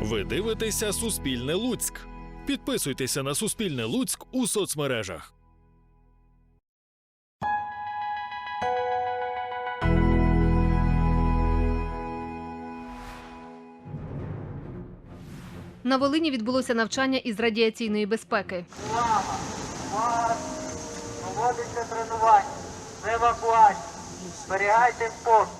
Ви дивитеся Суспільне Луцьк. Підписуйтеся на Суспільне Луцьк у соцмережах. На Волині відбулося навчання із радіаційної безпеки. Увага! Увага! Проводиться тренування з евакуації. Зберігайте спокій.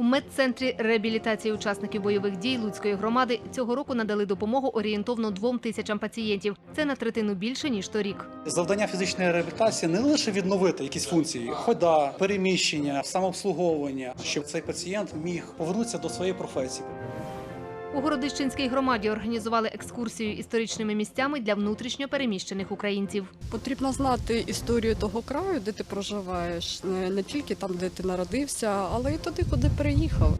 У медцентрі реабілітації учасників бойових дій Луцької громади цього року надали допомогу орієнтовно двом тисячам пацієнтів. Це на третину більше ніж торік. Завдання фізичної реабілітації не лише відновити якісь функції, хода, переміщення, самообслуговування, щоб цей пацієнт міг повернутися до своєї професії. У Городищенській громаді організували екскурсію історичними місцями для внутрішньо переміщених українців. Потрібно знати історію того краю, де ти проживаєш, не, тільки там, де ти народився, але й туди, куди переїхав.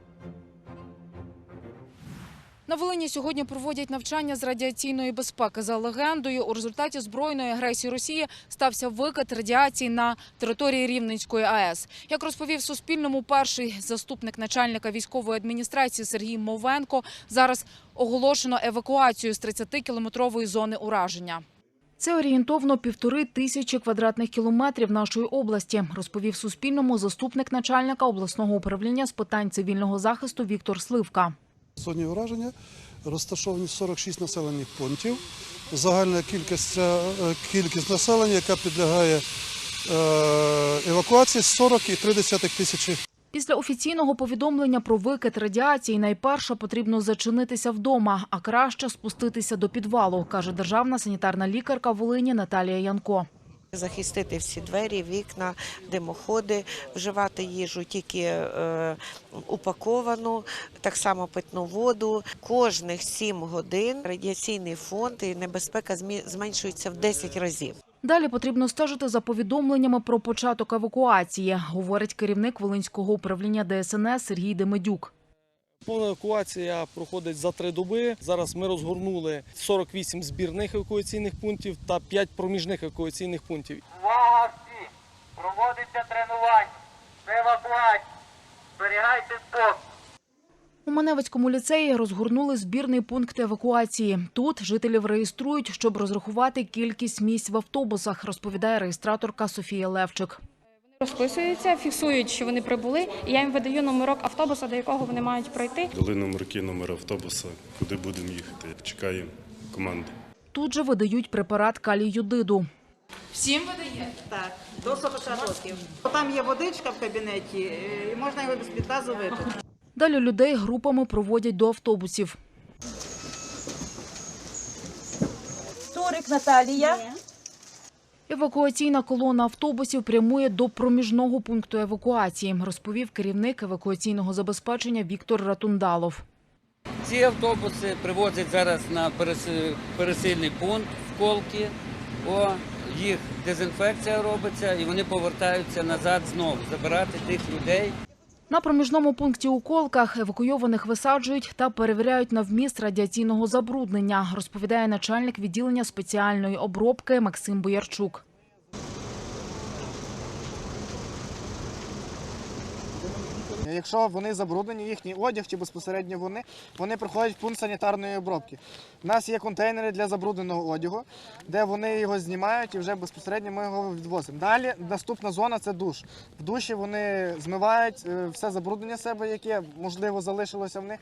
На Волині сьогодні проводять навчання з радіаційної безпеки. За легендою, у результаті збройної агресії Росії стався викид радіації на території Рівненської АЕС. Як розповів Суспільному перший заступник начальника військової адміністрації Сергій Мовенко, зараз оголошено евакуацію з 30-кілометрової зони ураження. Це орієнтовно півтори тисячі квадратних кілометрів нашої області, розповів Суспільному заступник начальника обласного управління з питань цивільного захисту Віктор Сливка. Зоні ураження розташовані 46 населених пунктів. Загальна кількість, е, кількість населення, яка підлягає е, евакуації 40,3 тисячі Після офіційного повідомлення про викид радіації найперше потрібно зачинитися вдома, а краще спуститися до підвалу, каже державна санітарна лікарка Волині Наталія Янко. Захистити всі двері, вікна, димоходи, вживати їжу тільки е, упаковану, так само питну воду. Кожних 7 годин радіаційний фонд і небезпека зменшується в 10 разів. Далі потрібно стежити за повідомленнями про початок евакуації, говорить керівник Волинського управління ДСНС Сергій Демедюк. Повна евакуація проходить за три доби. Зараз ми розгорнули 48 збірних евакуаційних пунктів та 5 проміжних евакуаційних пунктів. Увага всі! Проводиться тренування з евакуації. Зберігайте спокій. У Маневицькому ліцеї розгорнули збірний пункт евакуації. Тут жителів реєструють, щоб розрахувати кількість місць в автобусах, розповідає реєстраторка Софія Левчик. Розписуються, фіксують, що вони прибули, і я їм видаю номерок автобуса, до якого вони мають пройти. Дали номерки, номер автобуса, куди будемо їхати. Чекаємо команди. Тут же видають препарат калій-юдиду. Всім видає? Так, до 40 років. Там є водичка в кабінеті, і можна його без підказу випити. Далі людей групами проводять до автобусів. Турик Наталія. Евакуаційна колона автобусів прямує до проміжного пункту евакуації, розповів керівник евакуаційного забезпечення Віктор Ратундалов. Ці автобуси привозять зараз на перес- пересильний пункт в Колки. О, їх дезінфекція робиться і вони повертаються назад знову забирати тих людей. На проміжному пункті у Колках евакуйованих висаджують та перевіряють на вміст радіаційного забруднення, розповідає начальник відділення спеціальної обробки Максим Боярчук. Якщо вони забруднені, їхній одяг чи безпосередньо вони, вони проходять пункт санітарної обробки. У нас є контейнери для забрудненого одягу, де вони його знімають і вже безпосередньо ми його відвозимо. Далі наступна зона це душ. В душі вони змивають е, все забруднення себе, яке можливо залишилося в них.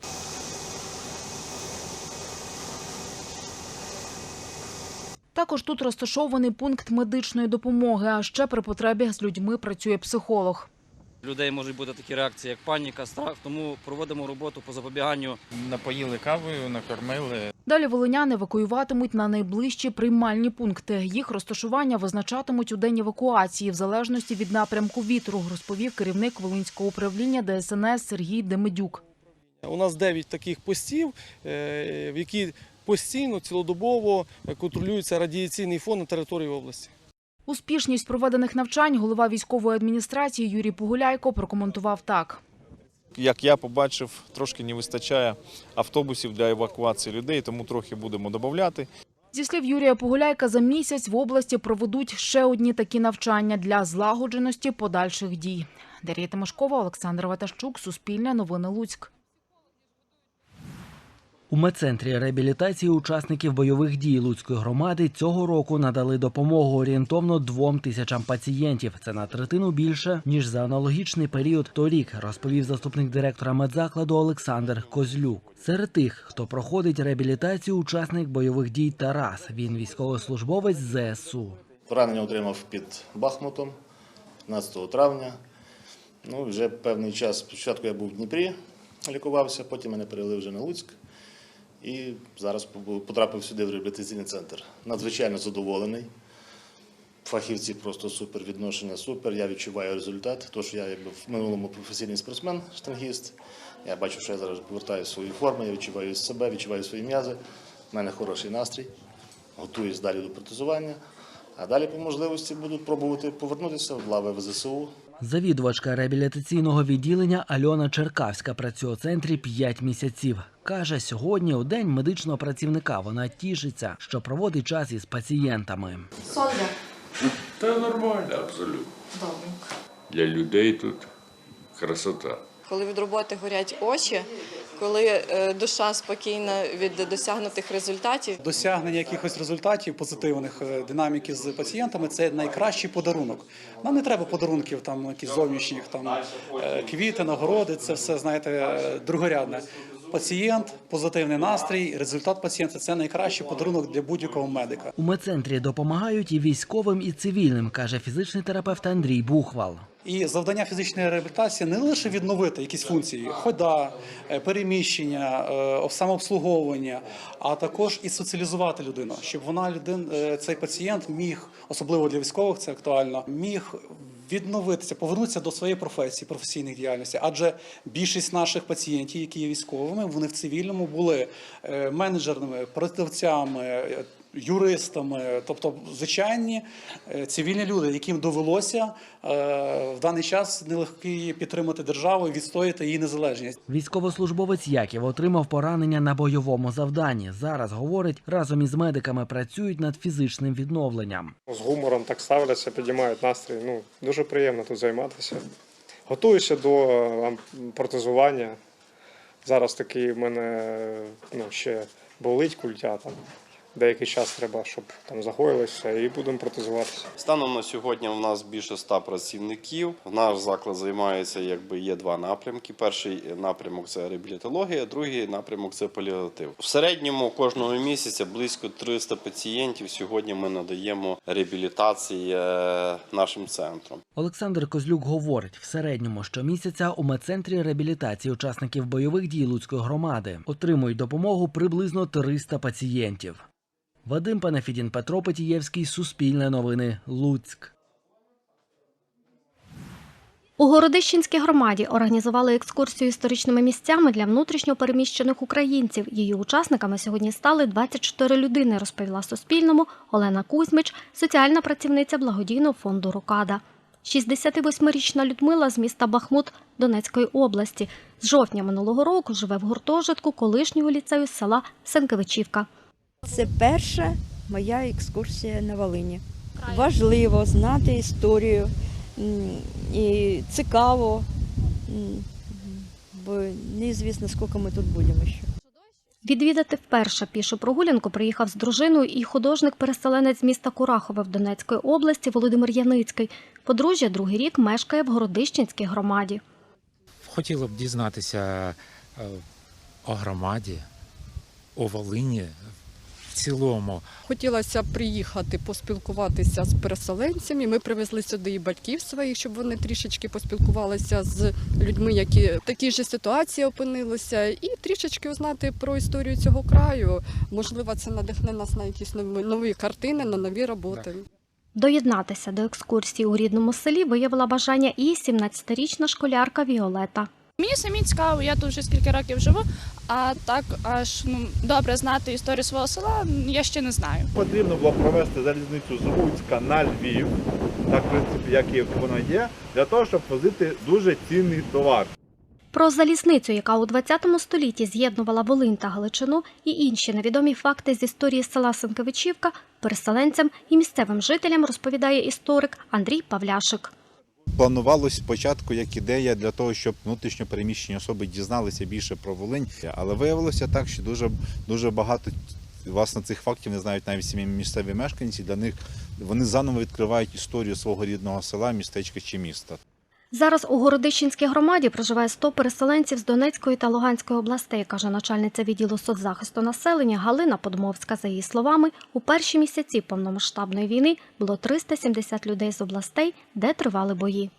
Також тут розташований пункт медичної допомоги, а ще при потребі з людьми працює психолог. У людей можуть бути такі реакції, як паніка, страх. Тому проводимо роботу по запобіганню. Напоїли кавою, накормили. Далі волиняни евакуюватимуть на найближчі приймальні пункти. Їх розташування визначатимуть у день евакуації в залежності від напрямку вітру, розповів керівник Волинського управління ДСНС Сергій Демидюк. У нас 9 таких постів, е, в які постійно цілодобово контролюється радіаційний фон на території області. Успішність проведених навчань голова військової адміністрації Юрій Погуляйко прокоментував так. Як я побачив, трошки не вистачає автобусів для евакуації людей, тому трохи будемо додати. Зі слів Юрія Погуляйка, за місяць в області проведуть ще одні такі навчання для злагодженості подальших дій. Дар'я Тимошкова, Олександр Ватащук, Суспільне новини Луцьк. У медцентрі реабілітації учасників бойових дій Луцької громади цього року надали допомогу орієнтовно двом тисячам пацієнтів. Це на третину більше ніж за аналогічний період торік, розповів заступник директора медзакладу Олександр Козлюк. Серед тих, хто проходить реабілітацію, учасник бойових дій Тарас. Він військовослужбовець ЗСУ. Поранення отримав під Бахмутом 15 травня. Ну, вже певний час. Спочатку я був в Дніпрі, лікувався, потім мене перевели вже на Луцьк. І зараз потрапив сюди в реабілітаційний центр. Надзвичайно задоволений. Фахівці просто супер, відношення супер. Я відчуваю результат. Тому що я якби в минулому професійний спортсмен, штангіст. Я бачу, що я зараз повертаю свої форми, я відчуваю себе, відчуваю свої м'язи. У мене хороший настрій. Готуюсь далі до протезування. А далі по можливості буду пробувати повернутися в лави ВЗСУ. Завідувачка реабілітаційного відділення Альона Черкавська працює у центрі 5 місяців. Каже, сьогодні у день медичного працівника вона тішиться, що проводить час із пацієнтами. Соння. Та нормально, абсолютно. Для людей тут красота. Коли від роботи горять очі, коли е, душа спокійна від досягнутих результатів. Досягнення якихось результатів позитивних е, динаміки з пацієнтами це найкращий подарунок. Нам не треба подарунків, там якісь зовнішніх, там е, квіти, нагороди. Це все знаєте другорядне. Пацієнт, позитивний настрій, результат пацієнта це найкращий подарунок для будь-якого медика. У медцентрі допомагають і військовим, і цивільним, каже фізичний терапевт Андрій Бухвал. І завдання фізичної реабілітації не лише відновити якісь функції, хода, е, переміщення, е, самообслуговування, а також і соціалізувати людину, щоб вона людин, е, цей пацієнт міг, особливо для військових, це актуально, міг відновитися, повернутися до своєї професії, професійної діяльності. Адже більшість наших пацієнтів, які є військовими, вони в цивільному були менеджерними, продавцями. Юристами, тобто звичайні е, цивільні люди, яким довелося е, в даний час нелегкі підтримати державу і відстояти її незалежність. Військовослужбовець Яків отримав поранення на бойовому завданні. Зараз говорить, разом із медиками працюють над фізичним відновленням. З гумором так ставляться, підіймають настрій. Ну, дуже приємно тут займатися. Готуюся до е, протезування. Зараз такий в мене ну, ще болить культя. Там. Деякий час треба, щоб там загоїлося, і будемо протезуватися. Станом на сьогодні у нас більше ста працівників. Наш заклад займається, якби є два напрямки. Перший напрямок це реабілітологія, другий напрямок це паліатив. В середньому кожного місяця близько 300 пацієнтів. Сьогодні ми надаємо реабілітації е, нашим центром. Олександр Козлюк говорить, в середньому щомісяця у медцентрі реабілітації учасників бойових дій Луцької громади отримують допомогу приблизно 300 пацієнтів. Вадим Панафідін, Петро Петієвський, Суспільне новини, Луцьк. У Городищенській громаді організували екскурсію історичними місцями для внутрішньо переміщених українців. Її учасниками сьогодні стали 24 людини, розповіла Суспільному Олена Кузьмич, соціальна працівниця благодійного фонду Рокада. 68-річна Людмила з міста Бахмут Донецької області. З жовтня минулого року живе в гуртожитку колишнього ліцею з села Сенкевичівка. Це перша моя екскурсія на Волині. Важливо знати історію і цікаво, бо неізвісно, скільки ми тут будемо ще. Відвідати вперше пішу прогулянку приїхав з дружиною і художник-переселенець міста Курахове в Донецької області Володимир Яницький. Подружжя другий рік мешкає в Городищенській громаді. Хотіла б дізнатися е, о громаді, о Волині цілому. Хотілося приїхати поспілкуватися з переселенцями. Ми привезли сюди і батьків своїх, щоб вони трішечки поспілкувалися з людьми, які в такій же ситуації опинилися, і трішечки узнати про історію цього краю. Можливо, це надихне нас на якісь нові, нові картини, на нові роботи. Доєднатися до екскурсії у рідному селі виявила бажання і 17-річна школярка Віолета. Мені самі цікаво, я тут вже скільки років живу, а так аж ну добре знати історію свого села я ще не знаю. Потрібно було провести залізницю з Луцька на Львів, так в принципі, як і воно є, для того, щоб возити дуже цінний товар. Про залізницю, яка у 20 столітті з'єднувала Волинь та Галичину, і інші невідомі факти з історії села Сенкевичівка переселенцям і місцевим жителям розповідає історик Андрій Павляшик. Планувалось спочатку як ідея для того, щоб внутрішньо переміщені особи дізналися більше про Волинь, але виявилося так, що дуже дуже багато власне цих фактів не знають навіть самі місцеві мешканці. Для них вони заново відкривають історію свого рідного села, містечка чи міста. Зараз у Городищенській громаді проживає 100 переселенців з Донецької та Луганської областей, каже начальниця відділу соцзахисту населення Галина Подмовська. За її словами, у перші місяці повномасштабної війни було 370 людей з областей, де тривали бої.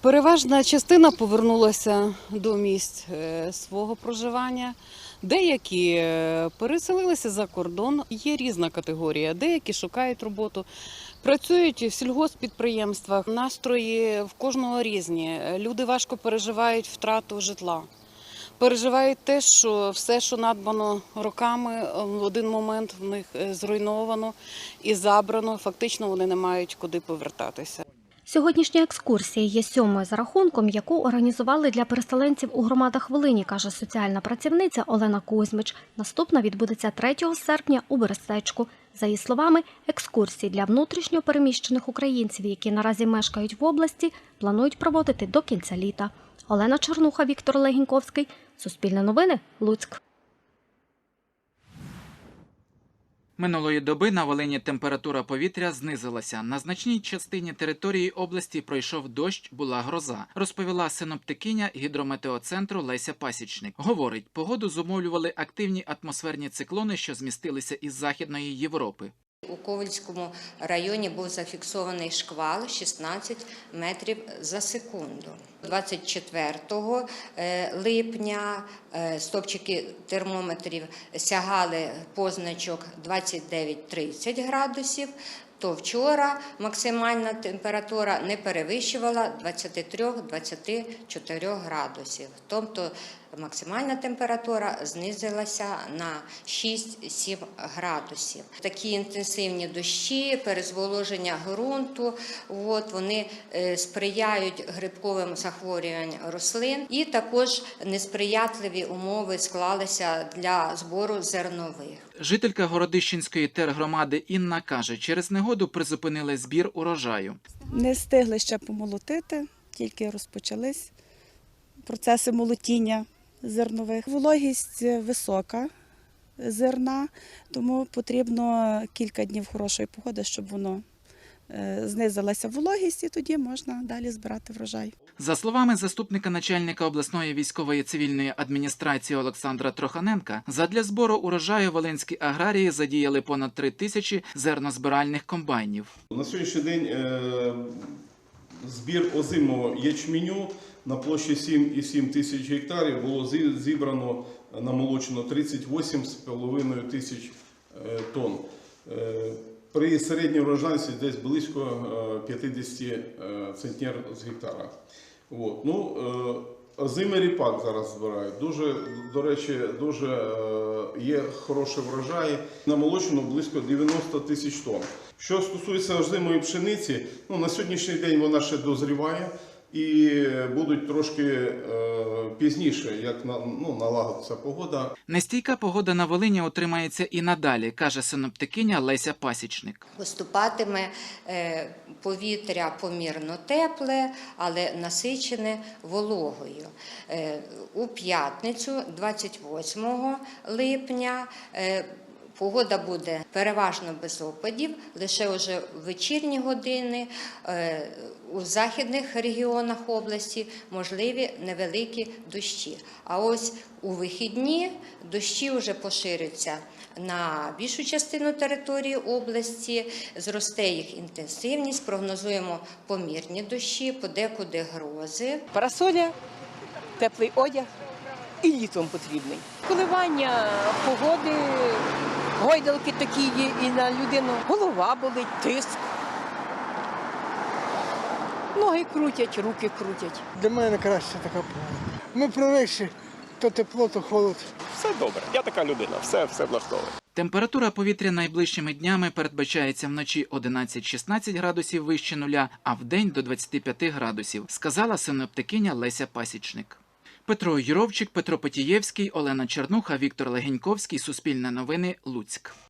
Переважна частина повернулася до місць е, свого проживання. Деякі е, переселилися за кордон. Є різна категорія. Деякі шукають роботу, працюють в сільгоспідприємствах. Настрої в кожного різні. Люди важко переживають втрату житла. Переживають те, що все, що надбано роками, в один момент в них е, зруйновано і забрано. Фактично вони не мають куди повертатися. Сьогоднішня екскурсія є сьомою за рахунком, яку організували для переселенців у громадах Волині, каже соціальна працівниця Олена Кузьмич. Наступна відбудеться 3 серпня у Берестечку. За її словами, екскурсії для внутрішньо переміщених українців, які наразі мешкають в області, планують проводити до кінця літа. Олена Чернуха, Віктор Легіньковський. Суспільне новини. Луцьк. Минулої доби на Волині температура повітря знизилася. На значній частині території області пройшов дощ, була гроза, розповіла синоптикиня гідрометеоцентру Леся Пасічник. Говорить, погоду зумовлювали активні атмосферні циклони, що змістилися із Західної Європи. У Ковальському районі був зафіксований шквал 16 метрів за секунду. 24 е, липня е, стопчики термометрів сягали позначок 29-30 градусів, то вчора максимальна температура не перевищувала 23-24 градусів. Тобто максимальна температура знизилася на 6-7 градусів. Такі інтенсивні дощі, перезволоження ґрунту, от, вони е, сприяють грибковим захворюванням рослин і також несприятливі умови склалися для збору зернових. Жителька Городищенської тергромади Інна каже, через негоду призупинили збір урожаю. Не встигли ще помолотити, тільки розпочались процеси молотіння зернових. Вологість висока зерна, тому потрібно кілька днів хорошої погоди, щоб воно е, знизилася вологість, і тоді можна далі збирати врожай. За словами заступника начальника обласної військової цивільної адміністрації Олександра Троханенка, задля збору урожаю волинські аграрії задіяли понад три тисячі зернозбиральних комбайнів. На сьогоднішній день е, збір озимого ячменю на площі 7,7 тисяч гектарів було зібрано намолочено 38,5 тисяч е, тонн. Е, При середній врожайності десь близько е, 50 е, центнер з гектара. От. Ну, е, озимий ріпак зараз збирають. Дуже, до речі, дуже е, є хороші врожаї. Намолочено близько 90 тисяч тонн. Що стосується озимої пшениці, ну, на сьогоднішній день вона ще дозріває. І будуть трошки е, пізніше, як на, ну, налагодиться погода. Нестійка погода на Волині утримається і надалі, каже синоптикиня Леся Пасічник. Поступатиме е, повітря помірно тепле, але насичене вологою. Е, У п'ятницю, 28 липня, е, Погода буде переважно без опадів, лише вже в вечірні години е, у західних регіонах області можливі невеликі дощі. А ось у вихідні дощі вже поширяться на більшу частину території області, зросте їх інтенсивність, прогнозуємо помірні дощі, подекуди грози. Парасоля, теплий одяг і літом потрібний. Коливання погоди, гойдалки такі є і на людину. Голова болить, тиск. Ноги крутять, руки крутять. Для мене краще така погода. Ми привикші, то тепло, то холод. Все добре, я така людина, все, все влаштовує. Температура повітря найближчими днями передбачається вночі 11-16 градусів вище нуля, а вдень до 25 градусів, сказала синоптикиня Леся Пасічник. Петро Юровчик, Петро Потієвський, Олена Чернуха, Віктор Легеньковський. Суспільне новини. Луцьк.